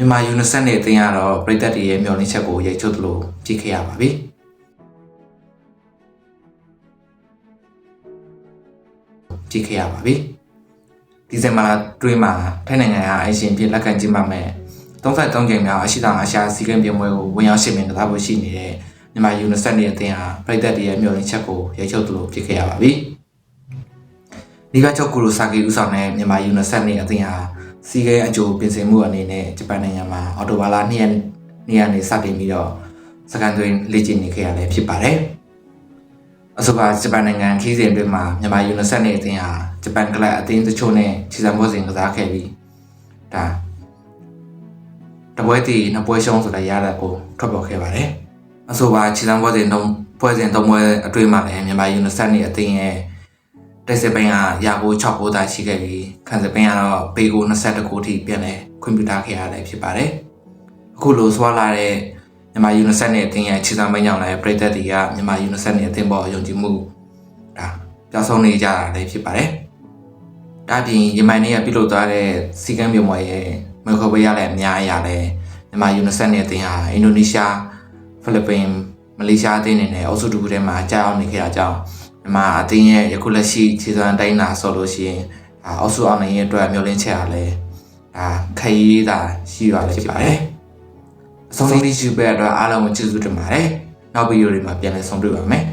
မြန်မာယူနီဆက်နဲ့အသင်းကတော့ပြည်သက်တွေရဲ့မျှော်လင့်ချက်ကိုရိုက်ချုပ်သလိုကြည့်ခဲ့ရပါပြီကြည့်ခဲ့ရပါပြီဒီဇင်ဘာလတွင်းမှာထိုင်းနိုင်ငံကအရှင်ဖြစ်လက်ခံကျင်းပမဲ့33ကြိမ်မြောက်အရှိတောင်အာရှစီးကမ်းပြပွဲကိုဝင်ရောက်ရှင်မြင်ကစားဖို့ရှိနေတဲ့မြန်မာယူနီဆက်နဲ့အသင်းဟာပြည်သက်တွေရဲ့မျှော်လင့်ချက်ကိုရိုက်ချုပ်သလိုကြည့်ခဲ့ရပါပြီဒီကချုပ်ကူရိုဆာကီဦးဆောင်တဲ့မြန်မာယူနီဆက်နဲ့အသင်းဟာ စီးကမ်းအကျိုးပြင်ဆင်မှုအနေနဲ့ဂျပန်နိုင်ငံမှာအော်တိုဘာလ2ရက်နေ့ကနေစတင်ပြီးတော့စကန်တွင်လေ့ကျင့်နေခဲ့ရလည်းဖြစ်ပါတယ်။အဆိုပါဂျပန်နိုင်ငံခီးစဉ်အတွင်းမှာမြန်မာယူနီဆက်နဲ့အသင်းဟာဂျပန်ကလပ်အသင်းတချို့နဲ့ခြေစံပွဲစဉ်ကစားခဲ့ပြီးဒါတပွဲတည်နှစ်ပွဲရှုံးဆိုတဲ့ရတဲ့ကိုထွက်ပေါ်ခဲ့ပါတယ်။အဆိုပါခြေစံပွဲစဉ်သုံးပွဲစဉ်သုံးပွဲအတွင်းမှာလည်းမြန်မာယူနီဆက်နဲ့အသင်းရဲ့ တိုက်စစ်ပိုင်းကရာကို6ကိုသာရှိခဲ့ပြီးခံစစ်ပိုင်းကတော့ပေကို22ကိုထိပြန်လဲခွင့်ပြုထားခဲ့ရတယ်ဖြစ်ပါတယ်။အခုလိုဆွာလာတဲ့မြန်မာယူနီဆက်နဲ့အသင်းရဲ့ခြေစံပိုင်းကြောင့်လည်းပြည်သက်တွေကမြန်မာယူနီဆက်နဲ့အသင်းပေါ်ယုံကြည်မှုဒါပြောင်းဆုံးနေကြတာလည်းဖြစ်ပါတယ်။ဒါ့အပြင်ယမန်နေ့ကပြုလုပ်သွားတဲ့စီကံမြုံမွေရဲ့မေခေါ်ပေးရတဲ့အများအရာလည်းမြန်မာယူနီဆက်နဲ့အသင်းဟာအင်ဒိုနီးရှားဖိလစ်ပင်မလေးရှားအသင်းတွေနဲ့အုပ်စုတူထဲမှာကြာအောင်နေခဲ့တာကြောင့် မြန်မာအသင်းရဲ့ယခုလက်ရှိခြေစွမ်းတိုင်းတာဆိုလို့ရှိရင်အာအုပ်စုအောင်နိုင်ရဲ့အတွက်မျှော်လင့်ချက်အားလည်းဒါခရီးသာရှိရလည်းဖြစ်ပါတယ်အဆုံးထိရှိပေးတဲ့အတွက်အားလုံးကိုကျေးဇူးတင်ပါတယ်နောက်ဗီဒီယိုတွေမှာပြန်လည်ဆုံတွေ့ပါမယ်